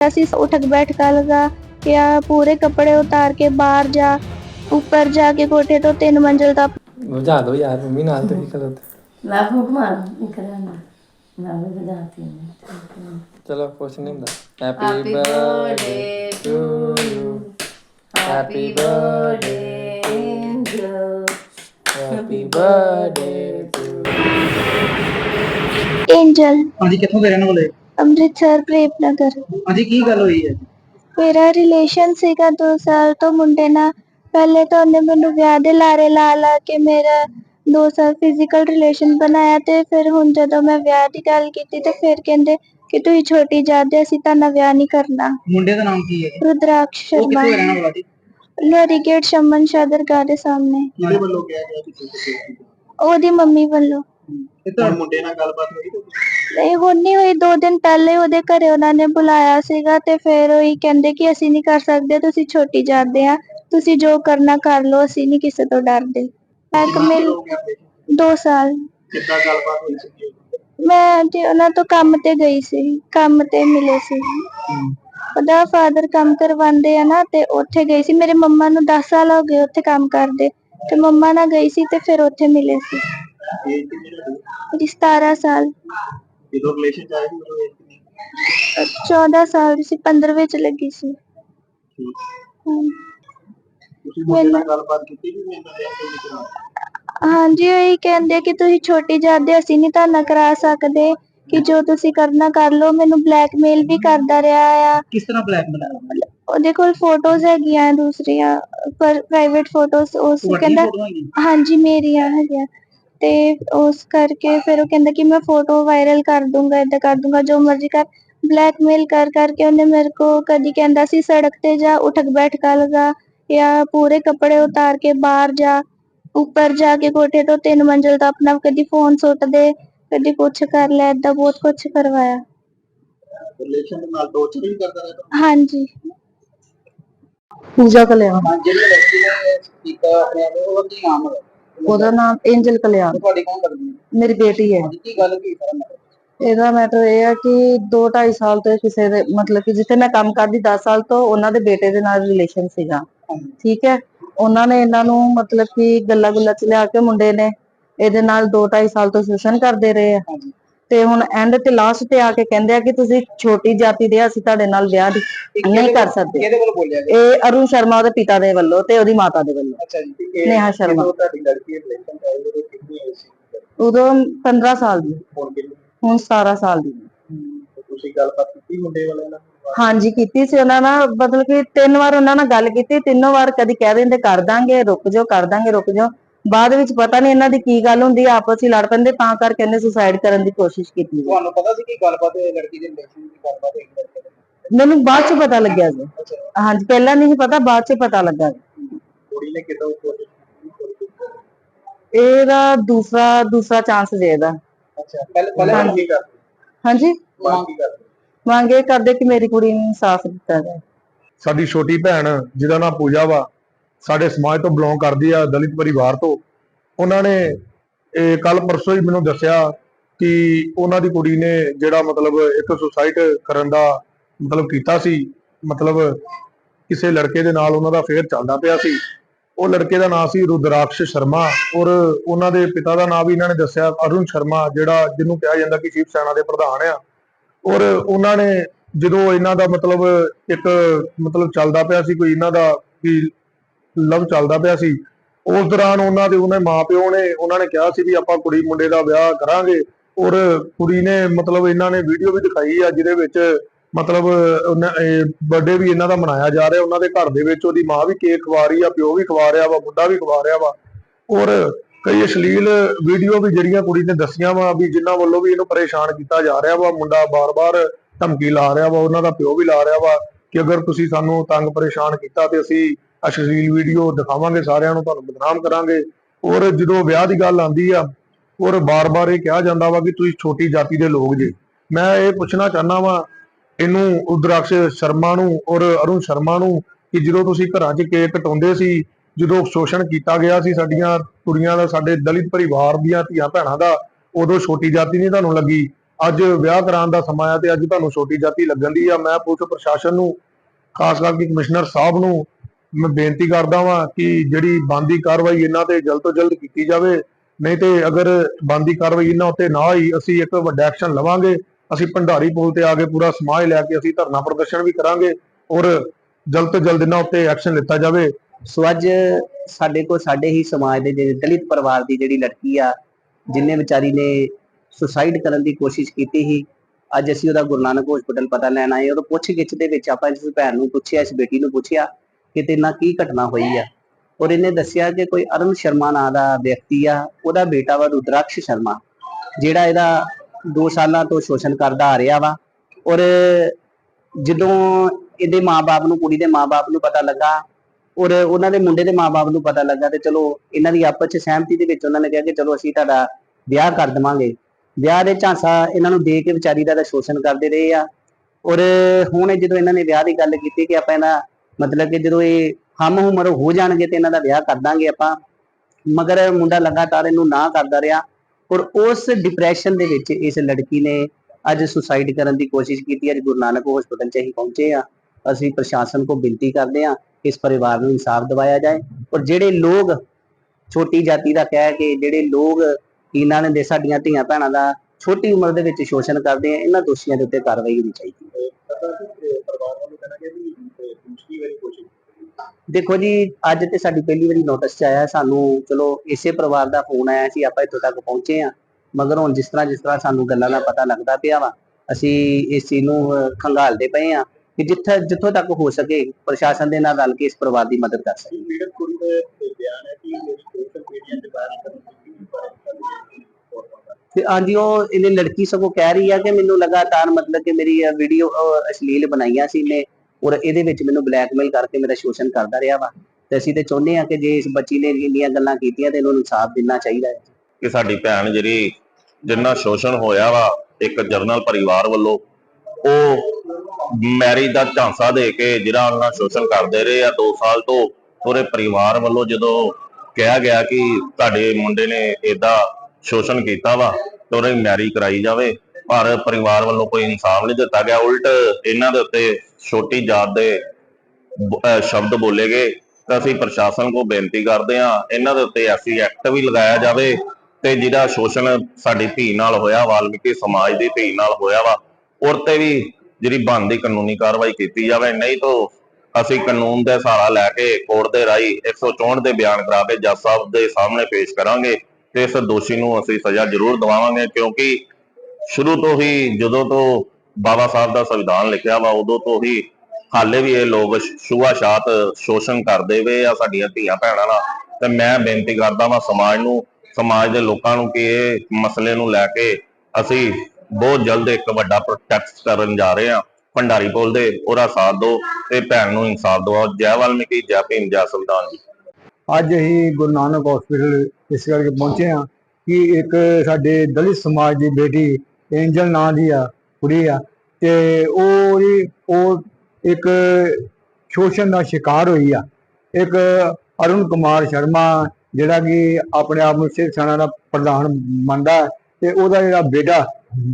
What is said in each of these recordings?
ऐसी उठक बैठका लगा या पूरे कपड़े उतार के बाहर जा ऊपर जाके कोठे तो तीन मंजिल तक बुझा दो यार मम्मी नाल तो ही करो ਮੈਂ ਫੂਕ ਮਾਰ ਇਕਰਾਨਾ ਮੈਂ ਵੀ ਬਜਾਤੀ ਹਾਂ ਚਲੋ ਕੁਛ ਨਹੀਂ ਹੁੰਦਾ Happy happy birthday birthday to to you Happy birthday angel happy birthday to angel ਹਾਂਜੀ ਕਿੱਥੋਂ ਦੇ ਰਹਿਣ ਵਾਲੇ ਅੰਮ੍ਰਿਤਸਰ ਪ੍ਰੇਮਨਗਰ ਹਾਂਜੀ ਕੀ ਗੱਲ ਹੋਈ ਹੈ? ਮੇਰਾ ਰਿਲੇਸ਼ਨ ਸੀਗਾ 2 ਸਾਲ ਤੋਂ ਮੁੰਡੇ ਨਾਲ। ਪਹਿਲੇ ਤਾਂ ਉਹਨੇ ਮੈਨੂੰ ਵਿਆਹ ਦੇ ਲਾਰੇ ਲਾ ਲਾ ਕੇ ਮੇਰਾ 2 ਸਾਲ ਫਿਜ਼ੀਕਲ ਰਿਲੇਸ਼ਨ ਬਣਾਇਆ ਤੇ ਫਿਰ ਹੁਣ ਜਦੋਂ ਮੈਂ ਵਿਆਹ ਦੀ ਗੱਲ ਕੀਤੀ ਤੇ ਫਿਰ ਕਹਿੰਦੇ ਕਿ ਤੁਸੀਂ ਛੋਟੀ ਜਾਦੇ ਅਸੀਂ ਤਾਂ ਨਾਲ ਵਿਆਹ ਨਹੀਂ ਕਰਨਾ। ਮੁੰਡੇ ਦਾ ਨਾਮ ਕੀ ਹੈ ਰੁਦਰਾਕਸ਼ ਉਹ ਸ਼ਰਮਾ। ਕਿੱਥੋਂ ਰਹਿਣ ਵਾਲਾ ਜੀ ਲੋਰੀਗੇਟ ਸ਼ਮਨ ਸ਼ਾਦਰਗਾਹ ਦੇ ਸਾਹਮਣੇ। ਕਿਹਦੇ ਵੱਲੋਂ ਕਿਹਾ ਗਿਆ ਕਿ ਤੁਸੀਂ ਉਹਦੀ ਮੰਮੀ ਵੱਲੋਂ। ਤੇ ਤੁਹਾਡੇ ਮੁੰਡੇ ਨਾਲ ਗੱਲਬਾਤ ਹੋਈ ਨਹੀਂ ਹੁਣ ਨਹੀਂ ਹੋਈ। ਦੋ ਦਿਨ ਪਹਿਲੇ ਉਹਦੇ ਘਰੇ ਉਹਨਾਂ ਨੇ ਬੁਲਾਇਆ ਸੀਗਾ ਤੇ ਫਿਰ ਉਹੀ ਕਹਿੰਦੇ ਕਿ ਅਸੀਂ ਨਹੀਂ ਕਰ ਸਕਦੇ ਤੁਸੀਂ ਛੋਟੀ ਜਾਂਦੇ ਆ। ਤੁਸੀਂ ਜੋ ਕਰਨਾ ਕਰ ਲਓ ਅਸੀਂ ਨਹੀਂ ਕਿਸੇ ਤੋਂ ਡਰਦੇ। ਗਿਆ ਫਿਰ? 2 ਸਾਲ। ਕਿੱਦਾਂ ਗੱਲਬਾਤ ਹੋਈ ਸੀ? ਮੈਂ ਤੇ ਉਹਨਾਂ ਤੋਂ ਕੰਮ ਤੇ ਗਈ ਸੀ। ਕੰਮ ਤੇ ਮਿਲੇ ਸੀ। ਉਹਦਾ ਫਾਦਰ ਕੰਮ ਕਰਵਾਉਂਦੇ ਆ ਨਾ ਤੇ ਉੱਥੇ ਗਈ ਸੀ। ਮੇਰੇ ਮੰਮਾ ਨੂੰ 10 ਸਾਲ ਹੋ ਗਏ ਉੱਥੇ ਕੰਮ ਕਰਦੇ। ਤੇ ਮੰਮਾ ਨਾਲ ਗਈ ਸੀ ਤੇ ਫਿਰ ਉੱਥੇ ਮਿਲੇ ਸੀ। ਇਹ ਕਿੰਨੀ ਲੱਗੀ ਉਹਦੀ 17 ਸਾਲ ਜਦੋਂ ਰਿਲੇਸ਼ਨ ਚ ਆਏ ਸੀ ਉਦੋਂ age ਕਿੰਨੀ? 14 ਸਾਲ ਦੀ ਸੀ 15 ਵਿੱਚ ਲੱਗੀ ਸੀ ਠੀਕ। ਹਾਂ। ਤੁਸੀਂ ਮੁੰਡੇ ਨਾਲ ਗੱਲਬਾਤ ਕੀਤੀ ਕਿ ਮੈਂ ਤਾਂ ਵਿਆਹ ਕਿਉਂ ਨਹੀਂ ਕਰਾਉਣਾ ਹਾਂਜੀ ਉਹੀ ਕਹਿੰਦੇ ਕਿ ਤੁਸੀਂ ਛੋਟੀ ਜਾਂਦੇ ਅਸੀਂ ਨਹੀਂ ਤੁਹਾਨੂੰ ਕਰਾ ਸਕਦੇ ਕਿ ਜੋ ਤੁਸੀਂ ਕਰਨਾ ਕਰ ਲਓ ਮੈਨੂੰ ਬਲੈਕਮੇਲ ਵੀ ਕਰਦਾ ਰਿਹਾ ਆ ਕਿਸ ਤਰ੍ਹਾਂ ਬਲੈਕਮੇਲ ਉਹਦੇ ਕੋਲ ਫੋਟੋਜ਼ ਹੈਗੀਆਂ ਦੂਸਰੀਆਂ ਪਰ ਪ੍ਰਾਈਵੇਟ ਫੋਟੋਜ਼ ਉਸ ਕਹਿੰਦਾ ਹਾਂਜੀ ਮੇਰੀਆਂ ਹੈਗੀਆਂ ਤੇ ਉਸ ਕਰਕੇ ਫਿਰ ਉਹ ਕਹਿੰਦਾ ਕਿ ਮੈਂ ਫੋਟੋ ਵਾਇਰਲ ਕਰ ਦੂੰਗਾ ਏਦਾਂ ਕਰ ਦੂੰਗਾ ਜੋ ਮਰਜ਼ੀ ਕਰ ਬਲੈਕਮੇਲ ਕਰ ਕਰਕੇ ਉਹਨੇ ਮੇਰੇ ਕੋ ਕਦੀ ਕਹਿੰਦਾ ਸੀ ਸੜਕ ਤੇ ਜਾ ਉਠਕ ਬੈਠਕਾ ਲਗਾ ਜਾਂ ਪੂਰੇ ਕੱਪੜੇ ਉਤਾਰ ਕੇ ਬਾਹਰ ਜਾ ਉੱਪਰ ਜਾ ਕੇ ਕੋਠੇ ਤੋਂ ਤਿੰਨ ਮੰਜ਼ਿਲ ਤੋਂ ਆਪਣਾ ਕਦੀ ਫੋਨ ਸੁੱਟ ਦੇ ਕਦੀ ਕੁਛ ਕਰ ਲੈ ਏਦਾਂ ਬਹੁਤ ਕੁਛ ਕਰਵਾਇਆ। ਰਿਲੇਸ਼ਨ ਦੇ ਨਾਲ ਟੋਰਚਰ ਵੀ ਕਰਦਾ ਰਿਹਾ। ਹਾਂਜੀ। ਪੂਜਾ ਕਲਿਆਣ। ਹਾਂ ਜਿਹੜੀ ਲੜਕੀ ਨੇ ਕੀਤਾ ਆਪਣੇ ਆਪ ਨੂੰ, ਉਹਦਾ ਕੀ ਨਾਮ ਹੈ। ਉਹਦਾ ਨਾਮ ਐਂਜਲ ਕਲਿਆਣ ਤੁਹਾਡੀ ਕੌਣ ਕਰਦੀ ਹੈ? ਮੇਰੀ ਬੇਟੀ ਹੈ। ਕੀ ਗੱਲ ਕੀ ਇਹਦਾ ਮੈਟਰ ਇਹ ਹੈ ਕਿ 2 2.5 ਸਾਲ ਤੋਂ ਇਹ ਕਿਸੇ ਦੇ ਮਤਲਬ ਕਿ ਜਿੱਥੇ ਮੈਂ ਕੰਮ ਕਰਦੀ 10 ਸਾਲ ਤੋਂ ਉਹਨਾਂ ਦੇ ਬੇਟੇ ਦੇ ਨਾਲ ਰਿਲੇਸ਼ਨ ਸੀਗਾ। ਠੀਕ ਹੈ? ਉਹਨਾਂ ਨੇ ਇਹਨਾਂ ਨੂੰ ਮਤਲਬ ਕਿ ਗੱਲਾਂ ਗੁੱਲਾਂ ਚ ਲਿਆ ਕੇ ਮੁੰਡੇ ਨੇ ਇਹਦੇ ਨਾਲ 2 2.5 ਸਾਲ ਤੋਂ ਸ਼ੋਸ਼ਣ ਕਰਦੇ ਰਹੇ ਆ। ਤੇ ਹੁਣ ਐਂਡ ਤੇ ਲਾਸਟ ਤੇ ਆ ਕੇ ਕਹਿੰਦੇ ਆ ਕਿ ਤੁਸੀਂ ਛੋਟੀ ਜਾਤੀ ਦੇ ਆ, ਅਸੀਂ ਤੁਹਾਡੇ ਨਾਲ ਵਿਆਹ ਦੀ- ਨਹੀਂ ਕਰ ਸਕਦੇ। ਕਿਹਦੇ ਵੱਲ ਬੋਲਿਆ ਗਿਆ? ਇਹ ਅਰੁਣ ਸ਼ਰਮਾ ਉਹਦੇ ਪਿਤਾ ਦੇ ਵੱਲੋਂ ਤੇ ਉਹਦੀ ਮਾਤਾ ਦੇ ਵੱਲੋਂ। ਅੱਛਾ ਜੀ ਤੇ ਇਹ ਨੇਹਾ ਸ਼ਰਮਾ। ਜਦੋਂ ਤੁਹਾਡੀ ਲੜਕੀ ਰਿਲੇਸ਼ਨ ਚ ਆਈ ਉਦੋਂ ਕਿੰਨੀ ਏਜ ਸੀ ਉਦੋਂ 15 ਸਾਲ ਦੀ। ਹੁਣ ਕਿੰਨੀ? ਹੁਣ 17 ਸਾਲ ਦੀ। ਤੇ ਤੁਸੀਂ ਗੱਲਬਾਤ ਕੀਤੀ ਮੁੰਡੇ ਵਾਲਿਆਂ ਨਾਲ? ਹਾਂਜੀ ਕੀਤੀ ਸੀ ਉਹਨਾਂ ਨਾਲ। ਮਤਲਬ ਕਿ ਤਿੰਨ ਵਾਰ ਉਹਨਾਂ ਨਾਲ ਗੱਲ ਕੀਤੀ ਤਿੰਨੋਂ ਵਾਰ ਕਦੀ ਕਹਿ ਦਿੰਦੇ ਕਰ ਦਾਂਗੇ ਰੁਕ ਜਾਓ ਕਰ ਦਾਂਗੇ ਰੁਕ ਜਾਓ। ਬਾਅਦ ਵਿੱਚ ਪਤਾ ਨਹੀਂ ਇਹਨਾਂ ਦੀ ਕੀ ਗੱਲ ਹੁੰਦੀ ਆ, ਆਪਸ ਵਿੱਚ ਲੜ ਪੈਂਦੇ ਤਾਂ ਕਰਕੇ ਇਹਨੇ ਸੁਸਾਈਡ ਕਰਨ ਦੀ ਕੋਸ਼ਿਸ਼ ਕੀਤੀ ਤੁਹਾਨੂੰ ਪਤਾ ਸੀ ਕਿ ਗੱਲਬਾਤ ਇਹ ਲੜਕੀ ਦੇ ਰਿਲੇਸ਼ਨ ਦੀ ਗੱਲਬਾਤ ਇੱਕ ਲੜਕੇ ਦੇ ਮੈਨੂੰ ਬਾਅਦ ਚ ਪਤਾ ਲੱਗਿਆ ਜੀ। ਹਾਂਜੀ ਪਹਿਲਾਂ ਨਹੀਂ ਸੀ ਪਤਾ ਬਾਅਦ ਚ ਪਤਾ ਲੱਗਾ ਕੁੜੀ ਨੇ ਕਿਦੋਂ ਕੋਸ਼ਿਸ਼ ਕੀਤੀ? ਇਹਦਾ ਦੂਸਰਾ ਦੂਸਰਾ ਚਾਂਸ ਜੇ ਇਹਦਾ। ਅੱਛਾ ਪਹਿਲੇ ਪਹਿਲੇ ਹਾਂਜੀ। ਮੰਗ ਕੀ ਕਰਦੇ ਹਾਂਜੀ? ਮੰਗ ਕੀ ਕਰਦੇ ਮੰਗ ਇਹ ਕਰਦੇ ਕਿ ਮੇਰੀ ਕੁੜੀ ਨੂੰ ਇਨਸਾਫ ਦਿੱਤਾ ਜਾਏ। ਸਾਡੀ ਛੋਟੀ ਭੈਣ ਜਿਹਦਾ ਨਾਮ ਪੂਜਾ ਵਾ ਸਾਡੇ ਸਮਾਜ ਤੋਂ ਬਿਲੋਂਗ ਕਰਦੀ ਆ ਦਲਿਤ ਪਰਿਵਾਰ ਤੋਂ। ਉਹਨਾਂ ਨੇ, ਇਹ ਕੱਲ ਪਰਸੋਂ ਹੀ ਮੈਨੂੰ ਦੱਸਿਆ ਕਿ ਉਹਨਾਂ ਦੀ ਕੁੜੀ ਨੇ ਜਿਹੜਾ ਮਤਲਬ ਇੱਕ ਸੁਸਾਈਡ ਕਰਨ ਦਾ ਮਤਲਬ ਕੀਤਾ ਸੀ, ਮਤਲਬ ਕਿਸੇ ਲੜਕੇ ਦੇ ਨਾਲ ਉਹਨਾਂ ਦਾ ਫੇਰ ਚੱਲਦਾ ਪਿਆ ਸੀ। ਉਹ ਲੜਕੇ ਦਾ ਨਾਮ ਸੀ ਰੁਦਰਾਕਸ਼ ਸ਼ਰਮਾ ਔਰ ਉਹਨਾਂ ਦੇ ਪਿਤਾ ਦਾ ਨਾਮ ਵੀ ਇਹਨਾਂ ਨੇ ਦੱਸਿਆ, ਅਰੁਣ ਸ਼ਰਮਾ, ਜਿਹੜਾ ਜਿਹਨੂੰ ਕਿਹਾ ਜਾਂਦਾ ਕਿ ਸ਼ਿਵ ਸੈਨਾ ਦੇ ਪ੍ਰਧਾਨ ਆ। ਔਰ ਉਹਨਾਂ ਨੇ ਜਦੋਂ ਇਹਨਾਂ ਦਾ ਮਤਲਬ ਇੱਕ ਮਤਲਬ ਚੱਲਦਾ ਪਿਆ ਸੀ, ਕੋਈ ਇਹਨਾਂ ਦਾ ਵੀ ਲਵ ਚੱਲਦਾ ਪਿਆ ਸੀ। ਉਸ ਦੌਰਾਨ ਉਹਨਾਂ ਦੇ ਉਹਨੇ ਮਾਪਿਓ ਨੇ ਉਹਨਾਂ ਨੇ ਕਿਹਾ ਸੀ ਵੀ ਆਪਾਂ ਕੁੜੀ ਮੁੰਡੇ ਦਾ ਵਿਆਹ ਕਰਾਂਗੇ। ਔਰ ਕੁੜੀ ਨੇ ਮਤਲਬ ਇਹਨਾਂ ਨੇ ਵੀਡੀਓ ਵੀ ਦਿਖਾਈ ਆ ਜਿਹਦੇ ਵਿੱਚ ਮਤਲਬ ਬਰਥਡੇ ਵੀ ਇਹਨਾਂ ਦਾ ਮਨਾਇਆ ਜਾ ਰਿਹਾ। ਉਹਨਾਂ ਦੇ ਘਰ ਦੇ ਵਿੱਚ ਉਹਦੀ ਮਾਂ ਵੀ ਕੇਕ ਖਵਾ ਰਹੀ ਆ, ਪਿਓ ਵੀ ਖਵਾ ਰਿਹਾ ਵਾ, ਮੁੰਡਾ ਵੀ ਖਵਾ ਰਿਹਾ ਵਾ। ਔਰ ਕਈ ਅਸ਼ਲੀਲ ਵੀਡੀਓ ਵੀ ਜਿਹੜੀਆਂ ਕੁੜੀ ਨੇ ਦੱਸੀਆਂ ਵਾ ਵੀ ਜਿਨ੍ਹਾਂ ਵੱਲੋਂ ਵੀ ਇਹਨੂੰ ਪਰੇਸ਼ਾਨ ਕੀਤਾ ਜਾ ਰਿਹਾ ਵਾ। ਮੁੰਡਾ ਬਾਰ-ਬਾਰ ਧਮਕੀ ਲਾ ਰਿਹਾ ਵਾ, ਉਹਨਾਂ ਦਾ ਪਿਓ ਵੀ ਲਾ ਰਿਹਾ ਵਾ ਕਿ ਅਗਰ ਤੁਸੀਂ ਸਾਨੂੰ ਤੰਗ ਪਰੇਸ਼ਾਨ ਕੀਤਾ ਤੇ ਅਸੀਂ ਅਸ਼ਲੀਲ ਵੀਡੀਓ ਦਿਖਾਵਾਂਗੇ ਸਾਰਿਆਂ ਨੂੰ, ਤੁਹਾਨੂੰ ਬਦਨਾਮ ਕਰਾਂਗੇ। ਔਰ ਜਦੋਂ ਵਿਆਹ ਦੀ ਗੱਲ ਆਂਦੀ ਆ, ਔਰ ਬਾਰ-ਬਾਰ ਇਹ ਕਿਹਾ ਜਾਂਦਾ ਵਾ ਕਿ ਤੁਸੀਂ ਛੋਟੀ ਜਾਤੀ ਦੇ ਲੋਕ ਜੇ। ਮੈਂ ਇਹ ਪੁੱਛਣਾ ਚਾਹਨਾ ਵਾ, ਇਹਨੂੰ ਉਦਰਾਕਸ਼ ਸ਼ਰਮਾ ਨੂੰ ਔਰ ਅਰੁਣ ਸ਼ਰਮਾ ਨੂੰ ਕਿ ਜਦੋਂ ਤੁਸੀਂ ਘਰਾਂ 'ਚ ਕੇਕ ਕਟਾਉਂਦੇ ਸੀ, ਜਦੋਂ ਸ਼ੋਸ਼ਣ ਕੀਤਾ ਗਿਆ ਸੀ ਸਾਡੀਆਂ ਕੁੜੀਆਂ ਦਾ, ਸਾਡੇ ਦਲਿਤ ਪਰਿਵਾਰ ਦੀਆਂ ਧੀਆਂ ਭੈਣਾਂ ਦਾ, ਉਦੋਂ ਛੋਟੀ ਜਾਤੀ ਨਹੀਂ ਤੁਹਾਨੂੰ ਲੱਗੀ। ਅੱਜ ਵਿਆਹ ਕਰਾਉਣ ਦਾ ਸਮਾਂ ਆ ਤੇ ਅੱਜ ਤੁਹਾਨੂੰ ਛੋਟੀ ਜਾਤੀ ਲੱਗਣ ਦੀ ਆ। ਮੈਂ ਪੁਲਿਸ ਪ੍ਰਸ਼ਾਸਨ ਨੂੰ, ਖਾਸ ਕਰਕੇ ਕਮਿਸ਼ਨਰ ਸਾਹਿਬ ਨੂੰ ਮੈਂ ਬੇਨਤੀ ਕਰਦਾ ਵਾਂ ਕਿ ਜਿਹੜੀ ਬੰਦੀ ਕਾਰਵਾਈ ਇਹਨਾਂ ਤੇ ਜਲਦ ਤੋਂ ਜਲਦ ਕੀਤੀ ਜਾਵੇ, ਨਹੀਂ ਤੇ ਅਗਰ ਬੰਦੀ ਕਾਰਵਾਈ ਇਹਨਾਂ ਉੱਤੇ ਨਾ ਹੋਈ ਅਸੀਂ ਇੱਕ ਵੱਡਾ ਐਕਸ਼ਨ ਲਵਾਂਗੇ, ਅਸੀਂ ਭੰਡਾਰੀ ਪੁਲ ਤੇ ਆ ਕੇ ਪੂਰਾ ਸਮਾਜ ਲੈ ਕੇ ਅਸੀਂ ਧਰਨਾ ਪ੍ਰਦਰਸ਼ਨ ਵੀ ਕਰਾਂਗੇ ਔਰ ਜਲਦ ਤੋਂ ਜਲਦ ਇਹਨਾਂ ਉੱਤੇ ਐਕਸ਼ਨ ਲਿੱਤਾ ਜਾਵੇ। ਸੋ ਅੱਜ ਸਾਡੇ ਕੋਲ ਸਾਡੇ ਹੀ ਸਮਾਜ ਦੇ ਜਿਹੜੇ ਦਲਿਤ ਪਰਿਵਾਰ ਦੀ ਜਿਹੜੀ ਲੜਕੀ ਆ, ਜਿਨੇ ਵਿਚਾਰੀ ਨੇ ਸੁਸਾਈਡ ਕਰਨ ਦੀ ਕੋਸ਼ਿਸ਼ ਕੀਤੀ ਸੀ, ਅੱਜ ਅਸੀਂ ਉਹਦਾ ਗੁਰੂ ਨਾਨਕ ਹਸਪੀਟਲ ਪਤਾ ਲੈਣ ਆਏ ਉਹ ਪੁੱਛ ਗਿੱਛ ਦੇ ਵਿੱਚ ਆਪਾਂ ਇਸ ਭੈਣ ਨੂੰ ਪੁੱਛਿਆ, ਇਸ ਬੇਟੀ ਨੂੰ ਪੁੱਛਿਆ ਕਿ ਤੇ ਨਾਲ ਕੀ ਘਟਨਾ ਹੋਈ ਆ। ਔਰ ਇਹਨੇ ਦੱਸਿਆ ਕਿ ਕੋਈ ਅਰੁਣ ਸ਼ਰਮਾ ਨਾਂ ਦਾ ਵਿਅਕਤੀ ਆ, ਉਹਦਾ ਬੇਟਾ ਵਾ ਰੁਦਰਾਕਸ਼ ਸ਼ਰਮਾ, ਜਿਹੜਾ ਇਹਦਾ 2 ਸਾਲਾਂ ਤੋਂ ਸ਼ੋਸ਼ਣ ਕਰਦਾ ਆ ਰਿਹਾ ਵਾ। ਔਰ ਜਦੋਂ ਇਹਦੇ ਮਾਪੇ ਨੂੰ, ਕੁੜੀ ਦੇ ਮਾਪੇ ਨੂੰ ਪਤਾ ਲੱਗਾ, ਔਰ ਉਹਨਾਂ ਦੇ ਮੁੰਡੇ ਦੇ ਮਾਪੇ ਨੂੰ ਪਤਾ ਲੱਗਾ ਤੇ ਚਲੋ ਇਹਨਾਂ ਦੀ ਆਪਸ ਚ ਸਹਿਮਤੀ ਦੇ ਵਿੱਚ ਉਹਨਾਂ ਨੇ ਕਿਹਾ ਕਿ ਚਲੋ ਅਸੀਂ ਤੁਹਾਡਾ ਵਿਆਹ ਕਰ ਦੇਵਾਂਗੇ। ਵਿਆਹ ਦੇ ਝਾਂਸਾ ਇਹਨਾਂ ਨੂੰ ਦੇ ਕੇ ਵਿਚਾਰੀ ਦਾ ਸ਼ੋਸ਼ਣ ਕਰਦੇ ਰਹੇ ਆ। ਔਰ ਹੁਣ ਜਦੋਂ ਇਹਨਾਂ ਨੇ ਵਿਆਹ ਦੀ ਗੱਲ ਕੀਤੀ ਕਿ ਆਪਾਂ ਇਹਨਾਂ ਮਤਲਬ ਕਿ ਜਦੋਂ ਇਹ ਹਮ ਉਮਰ ਹੋ ਜਾਣਗੇ ਤੇ ਇਹਨਾਂ ਦਾ ਵਿਆਹ ਕਰ ਦਾਂਗੇ ਆਪਾਂ। ਮਗਰ ਮੁੰਡਾ ਲਗਾਤਾਰ ਇਹਨੂੰ ਨਾ ਕਰਦਾ ਰਿਹਾ ਔਰ ਉਸ ਡਿਪਰੈਸ਼ਨ ਦੇ ਵਿੱਚ ਇਸ ਲੜਕੀ ਨੇ ਅੱਜ ਸੁਸਾਈਡ ਕਰਨ ਦੀ ਕੋਸ਼ਿਸ਼ ਕੀਤੀ। ਅੱਜ ਗੁਰੂ ਨਾਨਕ ਹਸਪੀਟਲ 'ਚ ਅਸੀਂ ਪਹੁੰਚੇ ਆ ਅਸੀਂ ਪ੍ਰਸ਼ਾਸਨ ਕੋ ਬੇਨਤੀ ਕਰਦੇ ਆ ਇਸ ਪਰਿਵਾਰ ਨੂੰ ਇਨਸਾਫ ਦਿਵਾਇਆ ਜਾਏ। ਔਰ ਜਿਹੜੇ ਲੋਕ ਛੋਟੀ ਜਾਤੀ ਦਾ ਕਹਿ ਕੇ ਜਿਹੜੇ ਲੋਕ ਇਹਨਾਂ ਨੇ ਦੇ ਸਾਡੀਆਂ ਧੀਆਂ ਭੈਣਾਂ ਦਾ ਛੋਟੀ ਉਮਰ ਦੇ ਵਿੱਚ ਸ਼ੋਸ਼ਣ ਕਰਦੇ ਆ, ਇਹਨਾਂ ਦੋਸ਼ੀਆਂ ਦੇ ਉੱਤੇ ਕਾਰਵਾਈ ਹੋਣੀ ਚਾਹੀਦੀ ਹੈ। ਦੂਸਰੀ ਵਾਰੀ ਕੋਸ਼ਿਸ਼ ਦੇਖੋ ਜੀ, ਅੱਜ ਤੇ ਸਾਡੀ ਪਹਿਲੀ ਵਾਰੀ ਨੋਟਿਸ ਚ ਆਇਆ, ਸਾਨੂੰ ਚਲੋ ਇਸੇ ਪਰਿਵਾਰ ਦਾ ਫੋਨ ਆਇਆ ਸੀ, ਆਪਾਂ ਇੱਥੋਂ ਤੱਕ ਪਹੁੰਚੇ ਆ ਮਗਰ ਹੁਣ ਜਿਸ ਤਰ੍ਹਾਂ ਜਿਸ ਤਰ੍ਹਾਂ ਸਾਨੂੰ ਗੱਲਾਂ ਦਾ ਪਤਾ ਲੱਗਦਾ ਪਿਆ ਵਾ, ਅਸੀਂ ਇਸ ਚੀਜ਼ ਨੂੰ ਖੰਗਾਲਦੇ ਪਏ ਆ ਕਿ ਜਿੱਥੇ, ਜਿੱਥੋਂ ਤੱਕ ਹੋ ਸਕੇ ਪ੍ਰਸ਼ਾਸਨ ਦੇ ਨਾਲ ਰਲ ਕੇ ਇਸ ਪਰਿਵਾਰ ਦੀ ਮਦਦ ਕਰ ਸਕੀਏ। ਪੀੜਤ ਕੁੜੀ ਦੇ ਬਿਆਨ ਹੈ ਕਿ ਸੋਸ਼ਲ ਮੀਡੀਆ ਤੇ ਵਾਇਰਲ ਕਰਨ ਤੇ ਹਾਂਜੀ, ਉਹ ਇਹਨੇ ਲੜਕੀ ਸਗੋਂ ਕਹਿ ਰਹੀ ਆ ਕਿ ਮੈਨੂੰ ਲਗਾਤਾਰ ਮਤਲਬ ਕਿ ਮੇਰੀ ਵੀਡੀਓ ਅਸ਼ਲੀਲ ਬਣਾਈਆਂ ਸੀ ਨੇ ਔਰ ਇਹਦੇ ਵਿੱਚ ਮੈਨੂੰ ਬਲੈਕਮੇਲ ਕਰਕੇ ਮੇਰਾ ਸ਼ੋਸ਼ਣ ਕਰਦਾ ਰਿਹਾ ਵਾ। ਤੇ ਅਸੀਂ ਤੇ ਚਾਹੁੰਦੇ ਆ ਕਿ ਜੇ ਇਸ ਬੱਚੀ ਨੇ ਇੰਨੀਆਂ ਗੱਲਾਂ ਕੀਤੀਆਂ ਤੇ ਇਹਨੂੰ ਇਨਸਾਫ ਦੇਣਾ ਚਾਹੀਦਾ ਹੈ। ਕਿ ਸਾਡੀ ਭੈਣ ਜਿਹੜੀ ਜਿੰਨਾ ਸ਼ੋਸ਼ਣ ਹੋਇਆ ਵਾ, ਇੱਕ ਜਰਨਲ ਪਰਿਵਾਰ ਵੱਲੋਂ, ਉਹ ਮੈਰਿਜ ਦਾ ਝਾਂਸਾ ਦੇ ਕੇ ਜਿਹੜਾ ਉਹਨਾਂ ਸ਼ੋਸ਼ਣ ਕਰਦੇ ਰਹੇ ਆ 2 ਸਾਲ ਤੋਂ ਉਹਦੇ ਪਰਿਵਾਰ ਵੱਲੋਂ ਜਦੋਂ ਕਿਹਾ ਗਿਆ ਕਿ ਤੁਹਾਡੇ ਮੁੰਡੇ ਨੇ ਏਦਾਂ ਸ਼ੋਸ਼ਣ ਕੀਤਾ ਵਾ, ਤੇ ਉਹਦੀ ਮੈਰਿਜ ਕਰਾਈ ਜਾਵੇ, ਪਰ ਪਰਿਵਾਰ ਵੱਲੋਂ ਕੋਈ ਇਨਸਾਫ ਨਹੀਂ ਦਿੱਤਾ ਗਿਆ। ਉਲਟ ਇਹਨਾਂ ਦੇ ਉੱਤੇ ਛੋਟੀ ਜਾਤ ਦੇ ਸ਼ਬਦ ਬੋਲੇ ਗਏ, ਤਾਂ ਅਸੀਂ ਪ੍ਰਸ਼ਾਸਨ ਕੋ ਬੇਨਤੀ ਕਰਦੇ ਹਾਂ, ਇਹਨਾਂ ਦੇ ਉੱਤੇ ਐਸੀ ਐਕਟ ਵੀ ਲਗਾਇਆ ਜਾਵੇ ਤੇ ਜਿਹੜਾ ਸ਼ੋਸ਼ਣ ਸਾਡੀ ਧੀ ਨਾਲ ਹੋਇਆ ਵਾਲਮੀਕੀ ਸਮਾਜ ਦੀ ਧੀ ਨਾਲ ਹੋਇਆ ਵਾ, ਔਰ ਤੇ ਵੀ ਜਿਹੜੀ ਬਣਦੀ ਕਾਨੂੰਨੀ ਕਾਰਵਾਈ ਕੀਤੀ ਜਾਵੇ, ਨਹੀਂ ਤਾਂ ਅਸੀਂ ਕਾਨੂੰਨ ਦਾ ਸਹਾਰਾ ਲੈ ਕੇ ਕੋਰਟ ਦੇ ਰਾਈ 164 ਦੇ ਬਿਆਨ ਕਰਾ ਕੇ ਜੱਜ ਸਾਹਿਬ ਦੇ ਸਾਹਮਣੇ ਪੇਸ਼ ਕਰਾਂਗੇ ਤੇ ਇਸ ਦੋਸ਼ੀ ਨੂੰ ਅਸੀਂ ਸਜ਼ਾ ਜ਼ਰੂਰ ਦਿਵਾਵਾਂਗੇ, ਕਿਉਂਕਿ ਸ਼ੁਰੂ ਤੋਂ ਹੀ ਜਦੋਂ ਤੋਂ ਬਾਬਾ ਸਾਹਿਬ ਦਾ ਸੰਵਿਧਾਨ ਲਿਖਿਆ ਵਾ, ਉਦੋਂ ਤੋਂ ਹੀ ਹਾਲੇ ਵੀ ਇਹ ਲੋਕ ਛੂਆ-ਛਾਤ ਸ਼ੋਸ਼ਣ ਕਰਦੇ ਵੇ ਆ ਸਾਡੀਆਂ ਧੀਆਂ ਭੈਣਾਂ ਨਾਲ। ਤੇ ਮੈਂ ਬੇਨਤੀ ਕਰਦਾ ਵਾਂ ਸਮਾਜ ਨੂੰ, ਸਮਾਜ ਦੇ ਲੋਕਾਂ ਨੂੰ ਕਿ ਇਹ ਮਸਲੇ ਨੂੰ ਲੈ ਕੇ ਅਸੀਂ ਬਹੁਤ ਜਲਦ ਇੱਕ ਵੱਡਾ ਪ੍ਰੋਟੈਸਟ ਕਰਨ ਜਾ ਰਹੇ ਹਾਂ। ਭੰਡਾਰੀ ਪੁਲ ਦੇ ਉਹਦਾ ਸਾਥ ਦਿਓ ਤੇ ਭੈਣ ਨੂੰ ਇਨਸਾਫ ਦਿਵਾਓ। ਜੈ ਵਾਲਮੀਕੀ, ਜੈ ਭੀਮ, ਜੈ ਸੰਵਿਧਾਨ ਜੀ। ਅੱਜ ਅਸੀਂ ਗੁਰੂ ਨਾਨਕ ਹਸਪੀਟਲ ਇਸ ਕਰਕੇ ਪਹੁੰਚੇ ਹਾਂ ਕਿ ਇੱਕ ਸਾਡੇ ਦਲਿਤ ਸਮਾਜ ਦੀ ਬੇਟੀ ਐਂਜਲ ਨਾਂ ਦੀ ਆ। ਕੁੜੀ ਆ ਤੇ ਉਹ ਜੀ, ਉਹ ਇੱਕ ਸ਼ੋਸ਼ਣ ਦਾ ਸ਼ਿਕਾਰ ਹੋਈ ਆ। ਇੱਕ ਅਰੁਣ ਕੁਮਾਰ ਸ਼ਰਮਾ, ਜਿਹੜਾ ਕਿ ਆਪਣੇ ਆਪ ਨੂੰ ਸਿਰ ਸੈਨਾ ਦਾ ਪ੍ਰਧਾਨ ਮੰਨਦਾ ਹੈ ਤੇ ਉਹਦਾ ਜਿਹੜਾ ਬੇਟਾ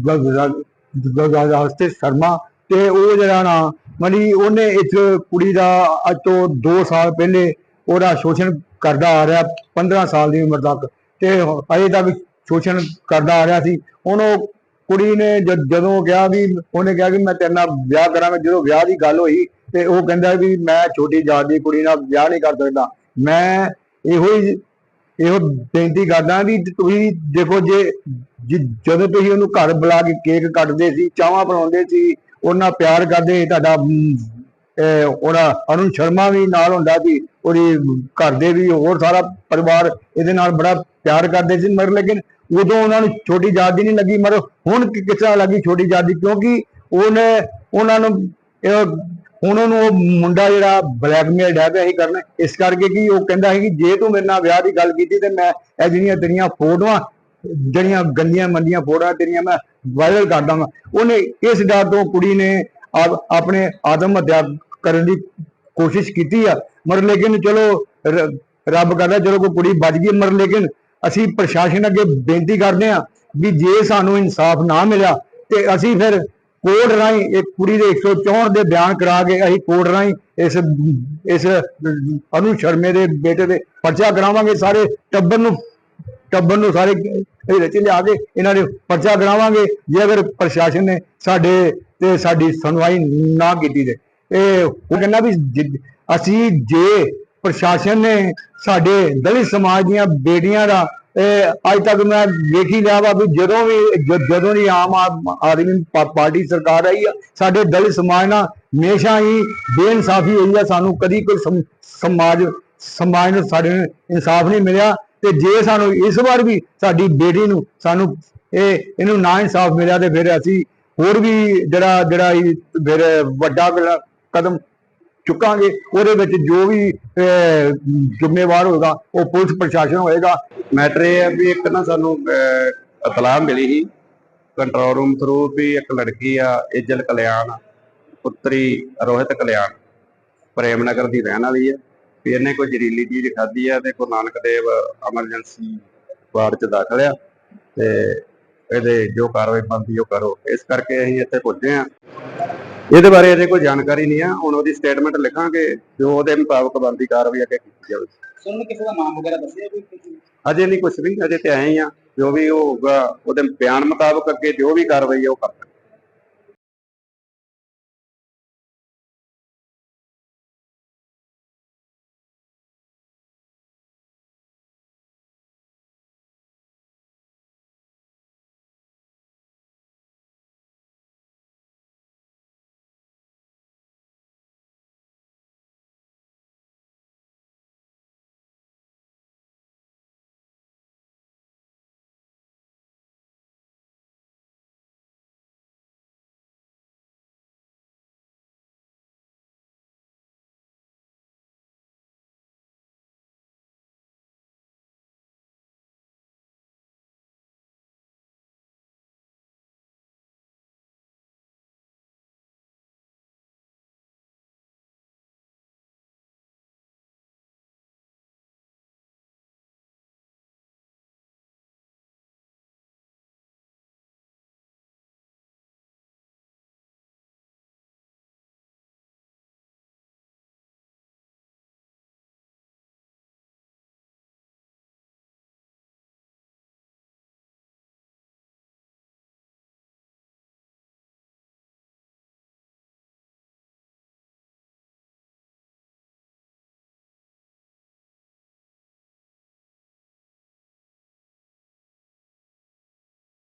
ਗਗਨ ਸ਼ਰਮਾ ਤੇ ਉਹ ਜਿਹੜਾ ਨਾ, ਮਨੀ ਉਹਨੇ ਇਸ ਕੁੜੀ ਦਾ ਅੱਜ ਤੋਂ 2 ਸਾਲ ਪਹਿਲੇ ਉਹਦਾ ਸ਼ੋਸ਼ਣ ਕਰਦਾ ਆ ਰਿਹਾ 15 ਸਾਲ ਦੀ ਉਮਰ ਤੱਕ ਤੇ ਅਜੇ ਤੱਕ ਸ਼ੋਸ਼ਣ ਕਰਦਾ ਆ ਰਿਹਾ ਸੀ। ਹੁਣ ਉਹ ਕੁੜੀ ਨੇ ਜਦੋਂ ਕਿਹਾ ਵੀ ਉਹਨੇ ਕਿਹਾ ਕਿ ਮੈਂ ਤੇਰੇ ਨਾਲ ਵਿਆਹ ਕਰਾਂਗਾ ਜਦੋਂ ਵਿਆਹ ਦੀ ਗੱਲ ਹੋਈ ਤੇ ਉਹ ਕਹਿੰਦਾ ਵੀ ਮੈਂ ਛੋਟੀ ਜਾਤ ਦੀ ਕੁੜੀ ਨਾਲ ਵਿਆਹ ਨਹੀਂ ਕਰ ਸਕਦਾ। ਮੈਂ ਇਹੋ ਹੀ ਇਹੋ ਬੇਨਤੀ ਕਰਦਾ ਵੀ ਤੁਸੀਂ ਦੇਖੋ ਜੇ ਜਿ- ਜਦੋਂ ਤੁਸੀਂ ਉਹਨੂੰ ਘਰ ਬੁਲਾ ਕੇ ਕੇਕ ਕੱਟਦੇ ਸੀ ਚਾਹਾਂ ਬਣਾਉਂਦੇ ਸੀ ਉਹਨਾਂ ਪਿਆਰ ਕਰਦੇ ਸੀ, ਤੁਹਾਡਾ ਉਹਦਾ ਅਰੁਣ ਸ਼ਰਮਾ ਵੀ ਨਾਲ ਹੁੰਦਾ ਸੀ, ਉਹਦੀ ਘਰ ਦੇ ਵੀ ਹੋਰ ਸਾਰਾ ਪਰਿਵਾਰ ਇਹਦੇ ਨਾਲ ਬੜਾ ਪਿਆਰ ਕਰਦੇ ਸੀ, ਮਗਰ ਲੇਕਿਨ ਉਦੋਂ ਉਹਨਾਂ ਨੂੰ ਛੋਟੀ ਜਾਤ ਦੀ ਨਹੀਂ ਲੱਗੀ, ਮਗਰ ਹੁਣ ਕਿਸ ਤਰ੍ਹਾਂ ਲੱਗੀ ਛੋਟੀ ਜਾਤ ਦੀ? ਕਿਉਂਕਿ ਉਹਨੇ, ਉਹਨਾਂ ਨੂੰ ਹੁਣ ਉਹਨੂੰ ਉਹ ਮੁੰਡਾ ਜਿਹੜਾ ਬਲੈਕਮੇਲ ਡੈ ਪਿਆ ਸੀ ਕਰਨ, ਇਸ ਕਰਕੇ ਕਿ ਉਹ ਕਹਿੰਦਾ ਸੀ ਕਿ ਜੇ ਤੂੰ ਮੇਰੇ ਨਾਲ ਵਿਆਹ ਦੀ ਗੱਲ ਕੀਤੀ ਤੇ ਮੈਂ ਇਹ ਜਿਹੜੀਆਂ ਤੇਰੀਆਂ ਫੋਟੋਆਂ, ਜਿਹੜੀਆਂ ਗੰਦੀਆਂ ਮੰਦੀਆਂ ਫੋਟੋਆਂ ਤੇਰੀਆਂ ਮੈਂ ਵਾਇਰਲ ਕਰ ਦਾਂਗਾ ਉਹਨੇ ਇਸ ਡਰ ਤੋਂ ਕੁੜੀ ਨੇ ਆਪਣੇ ਆਤਮ ਹੱਤਿਆ ਕਰਨ ਦੀ ਕੋਸ਼ਿਸ਼ ਕੀਤੀ ਆ। ਮਰ ਲੇਕਿਨ ਚਲੋ ਰੱਬ ਕਰਦਾ ਚਲੋ ਕੋਈ ਕੁੜੀ ਬਚ ਗਈ ਮਰ ਲੇਕਿਨ ਅਸੀਂ ਪ੍ਰਸ਼ਾਸਨ ਅੱਗੇ ਬੇਨਤੀ ਕਰਦੇ ਆ ਵੀ ਜੇ ਸਾਨੂੰ ਇਨਸਾਫ ਨਾ ਮਿਲਿਆ ਤੇ ਅਸੀਂ ਫਿਰ ਕੋਰਟ ਰਾਹੀਂ ਇੱਕ ਕੁੜੀ ਦੇ 164 ਦੇ ਬਿਆਨ ਕਰਾ ਕੇ ਅਸੀਂ ਕੋਰਟ ਰਾਹੀਂ ਇਸ ਇਸ ਅਨੂ ਸ਼ਰਮੇ ਦੇ ਬੇਟੇ ਦੇ ਪਰਚਾ ਕਰਾਵਾਂਗੇ ਸਾਰੇ ਟੱਬਰ ਨੂੰ ਟੱਬਰ ਨੂੰ ਸਾਰੇ ਇਹਦੇ ਚ ਲਿਆ ਕੇ ਇਹਨਾਂ ਦੇ ਪਰਚਾ ਕਰਾਵਾਂਗੇ। ਜੇ ਅਗਰ ਪ੍ਰਸ਼ਾਸਨ ਨੇ ਸਾਡੇ ਤੇ ਸਾਡੀ ਸੁਣਵਾਈ ਨਾ ਕੀਤੀ ਤੇ ਇਹ ਉਹ ਕਹਿੰਦਾ ਵੀ ਜਿ- ਅਸੀਂ ਜੇ ਪ੍ਰਸ਼ਾਸਨ ਨੇ ਸਾਡੇ ਦਲਿਤ ਸਮਾਜ ਦੀਆਂ ਬੇਟੀਆਂ ਦਾ ਇਹ ਅੱਜ ਤੱਕ ਮੈਂ ਵੇਖ ਹੀ ਲਿਆ ਵਾ ਵੀ ਜਦੋਂ ਵੀ ਜ- ਜਦੋਂ ਦੀ ਆਮ ਆਦ- ਆਦਮੀ ਪਾ- ਪਾਰਟੀ ਸਰਕਾਰ ਆਈ ਆ, ਸਾਡੇ ਦਲਿਤ ਸਮਾਜ ਨਾਲ ਹਮੇਸ਼ਾ ਹੀ ਬੇਇਨਸਾਫੀ ਹੋਈ ਆ। ਸਾਨੂੰ ਕਦੀ ਕੋਈ ਸਮ- ਸਮਾਜ ਸਮਾਜ ਨੂੰ ਸਾਡੇ ਨੂੰ ਇਨਸਾਫ ਨਹੀਂ ਮਿਲਿਆ। ਤੇ ਜੇ ਸਾਨੂੰ ਇਸ ਵਾਰ ਵੀ ਸਾਡੀ ਬੇਟੀ ਨੂੰ ਸਾਨੂੰ ਇਹ ਇਹਨੂੰ ਨਾ ਇਨਸਾਫ ਮਿਲਿਆ ਤੇ ਫਿਰ ਅਸੀਂ ਹੋਰ ਵੀ ਜਿਹੜਾ ਜਿਹੜਾ ਇਹ ਫਿਰ ਵੱਡਾ ਕ- ਕਦਮ ਚੁੱਕਾਂਗੇ, ਉਹਦੇ ਵਿੱਚ ਜੋ ਵੀ ਜ਼ਿੰਮੇਵਾਰ ਹੋਏਗਾ, ਉਹ ਪੁਲਿਸ ਪ੍ਰਸ਼ਾਸਨ ਹੋਏਗਾ। ਮੈਟਰ ਇਹ ਹੈ ਵੀ ਇੱਕ ਨਾ ਸਾਨੂੰ ਇਤਲਾਹ ਮਿਲੀ ਸੀ ਕੰਟਰੋਲ ਰੂਮ ਥਰੂ ਵੀ ਇੱਕ ਲੜਕੀ ਆ ਇਜਲ ਕਲਿਆਣ, ਪੁੱਤਰੀ ਰੋਹਿਤ ਕਲਿਆਣ ਪ੍ਰੇਮ ਨਗਰ ਦੀ ਰਹਿਣ ਵਾਲੀ ਹੈ ਵੀ ਇਹਨੇ ਕੋਈ ਜ਼ਹਿਰੀਲੀ ਚੀਜ਼ ਖਾਧੀ ਆ ਤੇ ਗੁਰੂ ਨਾਨਕ ਦੇਵ ਐਮਰਜੈਂਸੀ ਵਾਰਡ ਚ ਦਾਖਲ ਆ ਤੇ ਇਹਦੇ ਜੋ ਕਾਰਵਾਈ ਬਣਦੀ ਉਹ ਕਰੋ। ਇਸ ਕਰਕੇ ਅਸੀਂ ਇੱਥੇ ਪੁੱਜੇ ਆ। ਇਹਦੇ ਬਾਰੇ ਅਜੇ ਕੋਈ ਜਾਣਕਾਰੀ ਨਹੀਂ ਆ। ਹੁਣ ਉਹਦੀ ਸਟੇਟਮੈਂਟ ਲਿਖਾਂਗੇ ਜੋ ਉਹਦੇ ਮੁਤਾਬਕ ਬਣਦੀ ਕਾਰਵਾਈ ਅੱਗੇ ਕੀਤੀ ਜਾਵੇ ਸੁਣ ਕਿਸੇ ਦਾ ਨਾਮ ਵਗੈਰਾ ਦੱਸਿਆ ਕੋਈ ਅਜੇ ਨਹੀਂ ਕੁਝ ਵੀ ਅਜੇ ਤੇ ਆਏ ਹੀ ਆ। ਜੋ ਵੀ ਉਹ ਹੋਊਗਾ ਉਹਦੇ ਬਿਆਨ ਮੁਤਾਬਕ ਅੱਗੇ ਜੋ ਵੀ ਕਾਰਵਾਈ ਹੈ ਉਹ ਕਰਾਂਗੇ